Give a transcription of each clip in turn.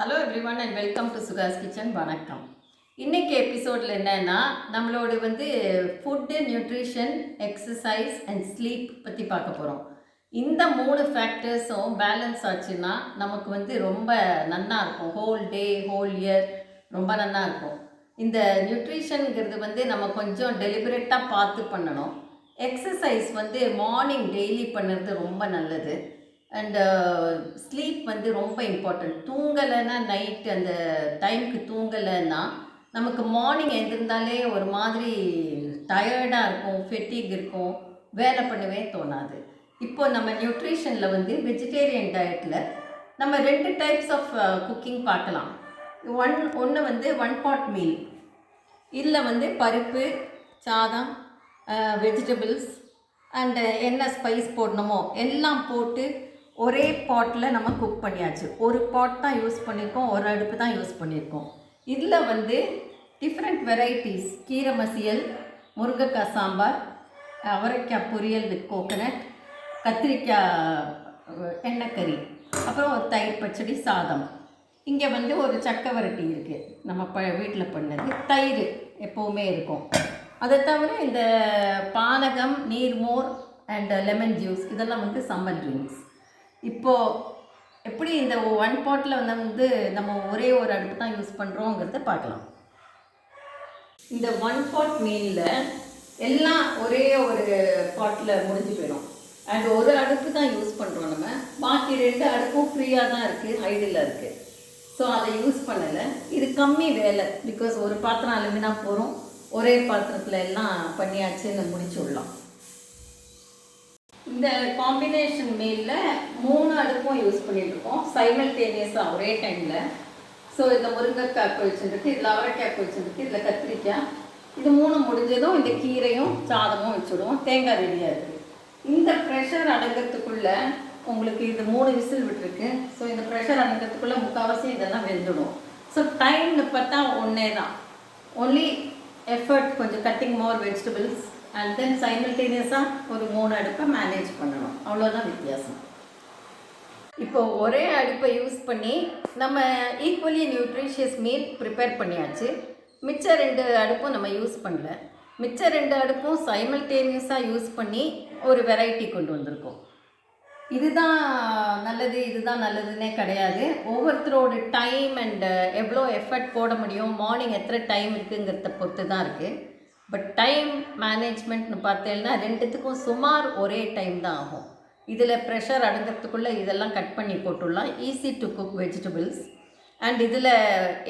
Hello everyone and welcome to Sukash kitchen வணக்கம். இன்றைக்கி எபிசோடில் என்னென்னா நம்மளோட வந்து food nutrition exercise and sleep பற்றி பார்க்க போகிறோம் இந்த மூணு ஃபேக்டர்ஸும் பேலன்ஸ் ஆச்சுன்னா நமக்கு வந்து ரொம்ப நன்னா இருக்கும். ஹோல் டே ஹோல் இயர் ரொம்ப நன்னா இருக்கும். இந்த நியூட்ரிஷனுங்கிறது வந்து நம்ம கொஞ்சம் டெலிபரேட்டாக பார்த்து பண்ணணும். எக்ஸசைஸ் வந்து மார்னிங் டெய்லி பண்ணுறது ரொம்ப நல்லது. அண்டு ஸ்லீப் uh, வந்து ரொம்ப இம்பார்ட்டன்ட் தூங்கலைன்னா நைட்டு அந்த டைமுக்கு தூங்கலைன்னா நமக்கு மார்னிங் எழுந்திருந்தாலே ஒரு மாதிரி டயர்டாக இருக்கும் ஃபெட்டிக் இருக்கும் வேலை பண்ணவே தோணாது. இப்போ நம்ம நியூட்ரிஷனில் வந்து வெஜிடேரியன் டயட்டில் நம்ம ரெண்டு டைப்ஸ் ஆஃப் குக்கிங் பார்க்கலாம். ஒன் ஒன்று வந்து ஒன் பாட் மீல் இதில் வந்து பருப்பு சாதம் uh, வெஜிடபிள்ஸ் அண்டு என்ன ஸ்பைஸ் போடணுமோ எல்லாம் போட்டு ஒரே பாட்டில் நம்ம குக் பண்ணியாச்சு. ஒரு பாட் தான் யூஸ் பண்ணியிருக்கோம் ஒரு அடுப்பு தான் யூஸ் பண்ணியிருக்கோம் இதில் வந்து டிஃப்ரெண்ட் வெரைட்டிஸ் கீரை மசியல் முருங்கைக்காய் சாம்பார் அவரைக்காய் பொரியல் வித் கோகனட் கத்திரிக்காய் எண்ணெய்க்கறி அப்புறம் ஒரு தயிர் பச்சடி சாதம். இங்கே வந்து ஒரு சக்கவரட்டி இருக்குது நம்ம ப வீட்டில் பண்ணது. தயிர் எப்போவுமே இருக்கும். அதை தவிர இந்த பானகம் நீர்மோர் அண்ட் லெமன் ஜூஸ் இதெல்லாம் வந்து சம்மர் ட்ரிங்க்ஸ் இப்போது எப்படி இந்த ஒன் பாட்டில் வந்து வந்து நம்ம ஒரே ஒரு அடுப்பு தான் யூஸ் பண்ணுறோங்கிறத பார்க்கலாம். இந்த ஒன் பாட் மீனில் எல்லாம் ஒரே ஒரு பாட்டில் முடிஞ்சு போயிடும். அண்ட் ஒரு அடுப்பு தான் யூஸ் பண்ணுறோம் நம்ம. பாக்கி ரெண்டு அடுப்பும் ஃப்ரீயாக தான் இருக்குது ஐடியில் இருக்குது ஸோ அதை யூஸ் பண்ணலை. இது கம்மி வேலை பிகாஸ் ஒரு பாத்திரம் அலுமினா போகிறோம் ஒரே பாத்திரத்தில் எல்லாம் பண்ணியாச்சுன்னு முடிச்சு விடலாம். இந்த காம்பினேஷன் மீலில் மூணு அடுப்பும் யூஸ் பண்ணிகிட்ருக்கோம் சைமல்டேனியஸாக ஒரே டைமில் ஸோ இதில் முருங்கைக்காய் கொழிச்சுருக்கு இதில் அவரைக்காய் கொழிச்சுருக்கு இதில் கத்திரிக்காய். இது மூணு முடிஞ்சதும் இந்த கீரையும் சாதமும் வச்சுடுவோம். தேங்காய் ரெடியாக இருக்குது இந்த ப்ரெஷர் அடங்கிறதுக்குள்ளே உங்களுக்கு இது மூணு விசில் விட்டுருக்கு. ஸோ இந்த ப்ரெஷர் அடங்கிறதுக்குள்ளே முக்கால்வாசி இதெல்லாம் வெந்துடும். ஸோ டைம்னு பார்த்தா ஒன்றே தான். ஒன்லி எஃபர்ட் கொஞ்சம் cutting more vegetables and then சைமல்டேனியஸாக ஒரு மூணு அடுப்பை மேனேஜ் பண்ணணும். அவ்வளோதான் வித்தியாசம். இப்போ ஒரே அடுப்பை யூஸ் பண்ணி நம்ம ஈக்குவலி நியூட்ரிஷியஸ் மீல் ப்ரிப்பேர் பண்ணியாச்சு. மிச்ச ரெண்டு அடுப்பும் நம்ம யூஸ் பண்ணல. மிச்ச ரெண்டு அடுப்பும் சைமல்டேனியஸாக யூஸ் பண்ணி ஒரு வெரைட்டி கொண்டு வந்திருக்கோம். இதுதான் நல்லது இதுதான் நல்லதுன்னே கிடையாது. ஒவ்வொருத்தரோட டைம் அண்ட் எவ்வளோ எஃபர்ட் போட முடியும் மார்னிங் எத்தனை டைம் இருக்குங்கிறத பொறுத்து தான் இருக்குது பட் டைம் மேனேஜ்மெண்ட்னு பார்த்தேன்னா ரெண்டுத்துக்கும் சுமார் ஒரே டைம் தான் ஆகும். இதில் ப்ரெஷர் அடங்கிறதுக்குள்ளே இதெல்லாம் கட் பண்ணி போட்டுடலாம். Easy to cook vegetables and இதில்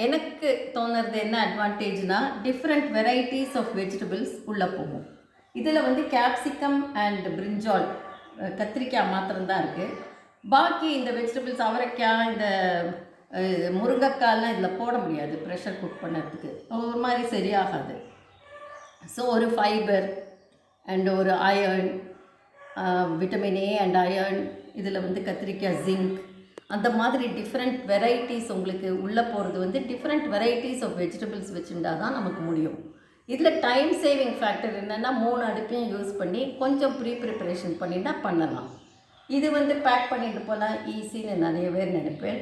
எனக்கு தோணுறது என்ன அட்வான்டேஜ்னால் டிஃப்ரெண்ட் வெரைட்டிஸ் ஆஃப் வெஜிடபிள்ஸ் உள்ளே போகும். இதில் வந்து கேப்சிகம் அண்ட் பிரிஞ்சால் கத்திரிக்காய் மாத்திரம்தான் இருக்குது பாக்கி இந்த வெஜிடபிள்ஸ் அவரைக்காய் இந்த முருங்கைக்காய்லாம் இதில் போட முடியாது ப்ரெஷர் குக் பண்ணுறதுக்கு ஒரு மாதிரி சரியாகாது. ஸோ ஒரு ஃபைபர் அண்ட் ஒரு iron vitamin A and iron இதில் வந்து கத்திரிக்காய் ஜிங்க் அந்த மாதிரி டிஃப்ரெண்ட் வெரைட்டிஸ் உங்களுக்கு உள்ளே போகிறது வந்து டிஃப்ரெண்ட் வெரைட்டிஸ் ஆஃப் வெஜிடபிள்ஸ் வச்சுருந்தா தான் நமக்கு முடியும். இதில் டைம் சேவிங் ஃபேக்டர் என்னென்னா மூணு அடுப்பையும் யூஸ் பண்ணி கொஞ்சம் ப்ரீ ப்ரிப்பரேஷன் பண்ணிட்டா பண்ணலாம். இது வந்து பேக் பண்ணிட்டு போனால் ஈஸின்னு நிறைய பேர் நினைப்பேன்.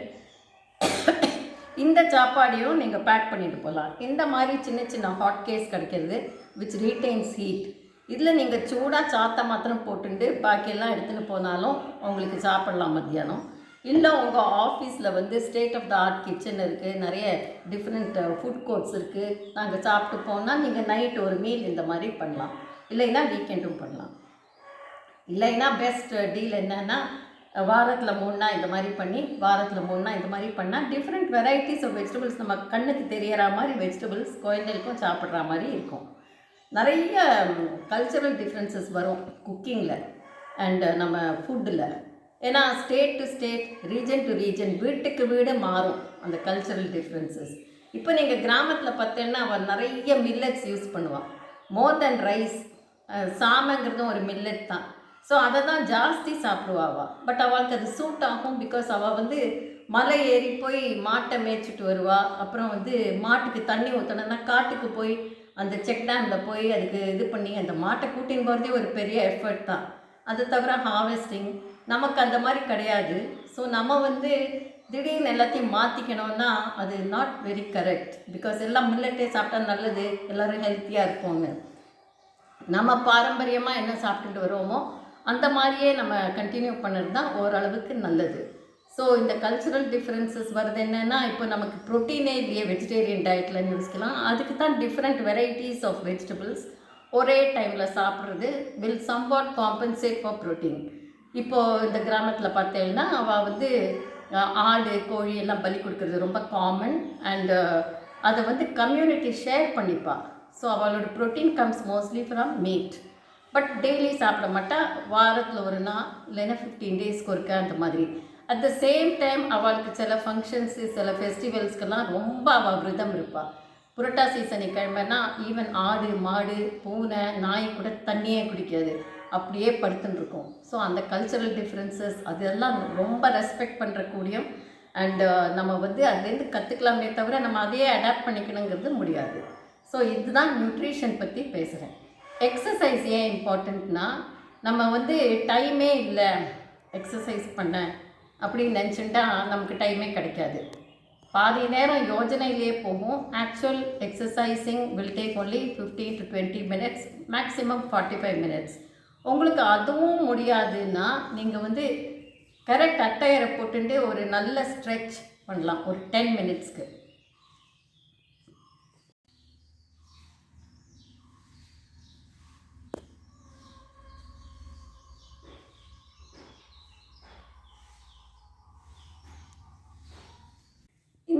இந்த சாப்பாடையும் நீங்கள் பேக் பண்ணிட்டு போகலாம் இந்த மாதிரி சின்ன சின்ன ஹாட் கேஸ் கிடைக்கிறது விச் ரீட்டைன்ஸ் ஹீட் இதில் நீங்கள் சூடாக சாத்தை மாத்திரம் போட்டுட்டு பாக்கியெல்லாம் எடுத்துன்னு போனாலும் உங்களுக்கு சாப்பிடலாம் மத்தியானம். இல்லை உங்கள் ஆஃபீஸில் வந்து state of the art kitchen இருக்குது நிறைய டிஃப்ரெண்ட் ஃபுட் கோர்ட்ஸ் இருக்குது நாங்கள் சாப்பிட்டு போனால் நீங்கள் நைட் ஒரு மீல் இந்த மாதிரி பண்ணலாம். இல்லைன்னா வீக்கெண்டும் பண்ணலாம். இல்லைன்னா பெஸ்ட் டீல் என்னென்னா வாரத்தில் மூணு நாள் இந்த மாதிரி பண்ணி வாரத்தில் மூணு நாள் இந்த மாதிரி பண்ணால் டிஃப்ரெண்ட் வெரைட்டிஸ் ஆஃப் வெஜிடபிள்ஸ் நம்ம கண்ணுக்கு தெரியற மாதிரி வெஜிடபிள்ஸ் குழந்தைகளுக்கும் சாப்பிட்ற மாதிரி இருக்கும். நிறைய கல்ச்சரல் டிஃப்ரென்சஸ் வரும் குக்கிங்கில் அண்டு நம்ம ஃபுட்டில் ஏன்னா state to state region to region வீட்டுக்கு வீடு மாறும் அந்த கல்ச்சரல் டிஃப்ரென்சஸ் இப்போ நீங்கள் கிராமத்தில் பார்த்தீங்கன்னா அவன் நிறைய மில்லட்ஸ் யூஸ் பண்ணுவான். மோர் தென் ரைஸ் சாமைங்கிறதும் ஒரு மில்லட் தான். ஸோ அதை தான் ஜாஸ்தி சாப்பிடுவாவா. பட் அவளுக்கு அது சூட் ஆகும் பிகாஸ் அவள் வந்து மலை ஏறி போய் மாட்டை மேய்ச்சிட்டு வருவா. அப்புறம் வந்து மாட்டுக்கு தண்ணி ஊற்றணும்னா காட்டுக்கு போய் அந்த செக் டேமில் போய் அதுக்கு இது பண்ணி அந்த மாட்டை கூட்டின்னு போகிறதே ஒரு பெரிய எஃபர்ட் தான். அது தவிர ஹார்வெஸ்டிங் நமக்கு அந்த மாதிரி கிடையாது. ஸோ நம்ம வந்து திடீர்னு எல்லாத்தையும் மாற்றிக்கணும்னா அது நாட் வெரி கரெக்ட் பிகாஸ் எல்லாம் மில்லட்டே சாப்பிட்டா நல்லது. எல்லோரும் ஹெல்த்தியாக இருப்போங்க நம்ம பாரம்பரியமாக என்ன சாப்பிட்டுட்டு வருவோமோ அந்த மாதிரியே நம்ம கண்டினியூ பண்ணுறது தான் ஓரளவுக்கு நல்லது. ஸோ இந்த கல்ச்சுரல் டிஃப்ரென்சஸ் வருது என்னென்னா இப்போ நமக்கு ப்ரோட்டீனே இல்லையே வெஜிடேரியன் டயட்டில் யோசிக்கலாம். அதுக்கு தான் டிஃப்ரெண்ட் வெரைட்டிஸ் ஆஃப் வெஜிடபிள்ஸ் ஒரே டைமில் சாப்பிட்றது will somewhat compensate for protein இப்போது இந்த கிராமத்தில் பார்த்தேன்னா அவள் வந்து ஆடு கோழி எல்லாம் பலி கொடுக்கறது ரொம்ப காமன் அண்டு அதை வந்து கம்யூனிட்டி ஷேர் பண்ணிப்பாள் ஸோ அவளோட protein comes mostly from meat but daily சாப்பிட மாட்டா. வாரத்தில் ஒரு நாள் இல்லைன்னா ஃபிஃப்டீன் டேஸ்க்கு ஒருக்க அந்த மாதிரி. அட் த சேம் டைம் அவளுக்கு சில ஃபங்க்ஷன்ஸு சில ஃபெஸ்டிவல்ஸ்க்கெல்லாம் ரொம்ப அவள் விரதம் இருப்பாள் புரட்டாசி சனிக்கிழமைனா ஈவன் ஆடு மாடு பூனை நாய் கூட தண்ணியே குடிக்காது. அப்படியே படுத்துன்னு இருக்கும். ஸோ அந்த கல்ச்சரல் டிஃப்ரென்சஸ் அதெல்லாம் ரொம்ப ரெஸ்பெக்ட் பண்ணுறக்கூடிய அண்டு uh, நம்ம வந்து அதுலேருந்து கற்றுக்கலாமே தவிர நம்ம அதையே அடாப்ட் பண்ணிக்கணுங்கிறது முடியாது. ஸோ இதுதான் நியூட்ரிஷன் பற்றி பேசுகிறேன் எக்ஸசைஸ் ஏன் இம்பார்ட்டண்ட்னா நம்ம வந்து டைமே இல்லை எக்ஸசைஸ் பண்ண அப்படின்னு நினச்சிட்டா நமக்கு டைமே கிடைக்காது. பாதி நேரம் யோஜனையிலே போகும். Actual exercising will take only fifteen to twenty minutes maximum forty five minutes உங்களுக்கு அதுவும் முடியாதுன்னா நீங்கள் வந்து கரெக்ட் அட்டையரை போட்டுட்டு ஒரு நல்ல ஸ்ட்ரெச் பண்ணலாம். ஒரு டென் மினிட்ஸ்க்கு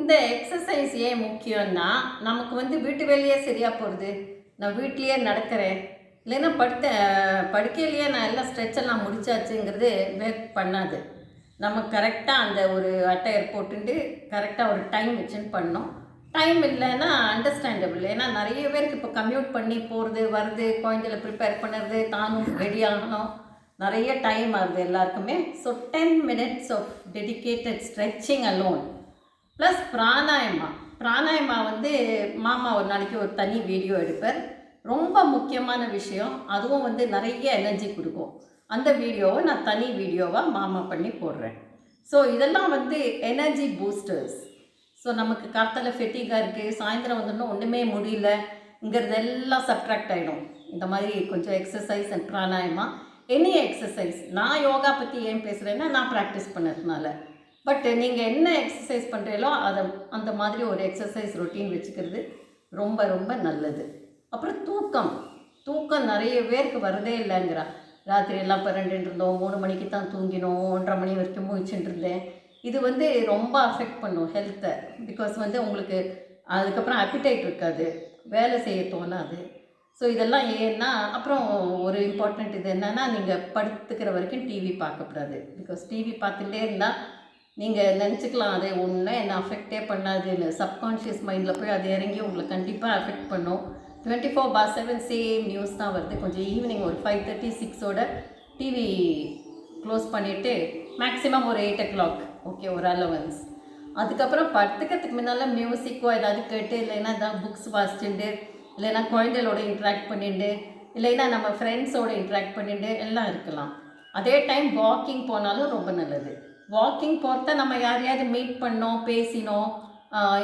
இந்த எக்ஸசைஸ் ஏன் முக்கியம்னா நமக்கு வந்து வீட்டு வேலையே சரியாக போகிறது நான் வீட்லேயே நடக்கிறேன். இல்லைன்னா படுத்த படுக்கையிலேயே நான் எல்லாம் ஸ்ட்ரெச்செல்லாம் முடிச்சாச்சுங்கிறது வேக் பண்ணாது. நம்ம கரெக்டாக அந்த ஒரு அட்டையர் போட்டுட்டு கரெக்டாக ஒரு டைம் வச்சுன்னு பண்ணோம் டைம் இல்லைன்னா அண்டர்ஸ்டாண்டபிள் ஏன்னா நிறைய பேருக்கு இப்போ கம்யூட் பண்ணி போகிறது வருது குழந்தைகளை ப்ரிப்பேர் பண்ணுறது தானும் ரெடி ஆகணும். நிறைய டைம் ஆகுது எல்லாருக்குமே. So ten minutes of dedicated stretching alone plus pranayama. Pranayama வந்து மாமா ஒரு நாளைக்கு ஒரு தனி வீடியோ எடுப்பார். ரொம்ப முக்கியமான விஷயம் அதுவும் வந்து நிறைய எனர்ஜி கொடுக்கும். அந்த வீடியோவை நான் தனி வீடியோவாக மாமா பண்ணி போடுறேன். ஸோ இதெல்லாம் வந்து எனர்ஜி பூஸ்டர்ஸ் ஸோ நமக்கு காத்தால ஃபெட்டிகாக இருக்குது சாயந்தரம் வந்தோம்னா ஒன்றுமே முடியலங்கிறது எல்லாம் சப்ட்ராக்ட் ஆகிடும் இந்த மாதிரி கொஞ்சம் exercise and pranayama. Any exercise நான் யோகா பற்றி ஏன் பேசுகிறேன்னா நான் ப்ராக்டிஸ் பண்ணதுனால. பட் நீங்கள் என்ன எக்ஸசைஸ் பண்ணுறீங்களோ அதை அந்த மாதிரி ஒரு எக்ஸசைஸ் ரொட்டீன் வச்சுக்கிறது ரொம்ப ரொம்ப நல்லது. அப்புறம் தூக்கம். தூக்கம் நிறைய பேருக்கு வரதே இல்லைங்கிறா. ராத்திரி எல்லாம் இருந்தோம் மூணு மணிக்கு தான் தூங்கினோம் ஒன்றரை மணி வரைக்கும் முழிச்சுட்டு இருந்தேன் இது வந்து ரொம்ப அஃபெக்ட் பண்ணும் ஹெல்த்தை பிகாஸ் வந்து உங்களுக்கு அதுக்கப்புறம் அப்பிடைட் இருக்காது. வேலை செய்ய தோணாது. ஸோ இதெல்லாம் ஏன்னா அப்புறம் ஒரு இம்பார்ட்டண்ட் இது என்னென்னா நீங்கள் படுத்துக்கிற வரைக்கும் டிவி பார்க்கக்கூடாது பிகாஸ் டிவி பார்த்துட்டே இருந்தால் நீங்கள் நினச்சிக்கலாம் அது ஒன்றும் என்ன அஃபெக்டே பண்ணாதுன்னு. சப்கான்ஷியஸ் மைண்டில் போய் அது இறங்கி உங்களை கண்டிப்பாக அஃபெக்ட் பண்ணும். Twenty four by seven same news தான் வருது. கொஞ்சம் ஈவினிங் ஒரு ஃபைவ் தேர்ட்டி சிக்ஸோட டிவி க்ளோஸ் பண்ணிவிட்டு மேக்ஸிமம் ஒரு எயிட் ஓ கிளாக் ஓகே ஒரு அலவன்ஸ் அதுக்கப்புறம் படுத்துக்கிறதுக்கு முன்னால் மியூசிக்கோ ஏதாவது கேட்டு இல்லைன்னா ஏதாவது புக்ஸ் வாசிச்சுட்டு இல்லைன்னா குழந்தைகளோட இன்ட்ராக்ட் பண்ணிட்டு இல்லைன்னா நம்ம ஃப்ரெண்ட்ஸோட இன்ட்ராக்ட் பண்ணிட்டு எல்லாம் இருக்கலாம். அதே டைம் வாக்கிங் போனாலும் ரொம்ப நல்லது. வாக்கிங் போகிறத நம்ம யாரையாவது மீட் பண்ணோம் பேசினோம்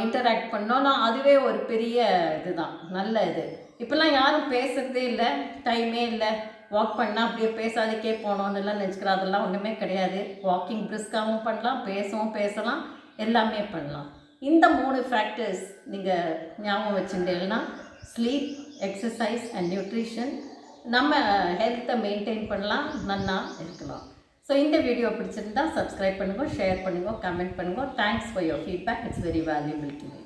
இன்டராக்ட் பண்ணோம்னா அதுவே ஒரு பெரிய இதுதான் நல்ல இது. இப்போல்லாம் யாரும் பேசுகிறதே இல்லை டைமே இல்லை. வாக் பண்ணால் அப்படியே பேசாதக்கே போனோன்னு எல்லாம் நினச்சிக்கிறோம் அதெல்லாம் ஒன்றுமே கிடையாது. வாக்கிங் பிரிஸ்காகவும் பண்ணலாம் பேசவும் பேசலாம் எல்லாமே பண்ணலாம். இந்த மூணு ஃபேக்டர்ஸ் நீங்கள் ஞாபகம் வச்சுட்டேன்னா ஸ்லீப் எக்ஸசைஸ் அண்ட் நியூட்ரிஷன் நம்ம ஹெல்த்தை மெயின்டைன் பண்ணலாம் நன்னா இருக்கலாம். ஸோ இந்த வீடியோ பிடிச்சிருந்தா சப்ஸ்கிரைப் பண்ணுங்கள் ஷேர் பண்ணுங்கள் கமெண்ட் பண்ணுங்கள் thanks for your feedback it's very valuable to me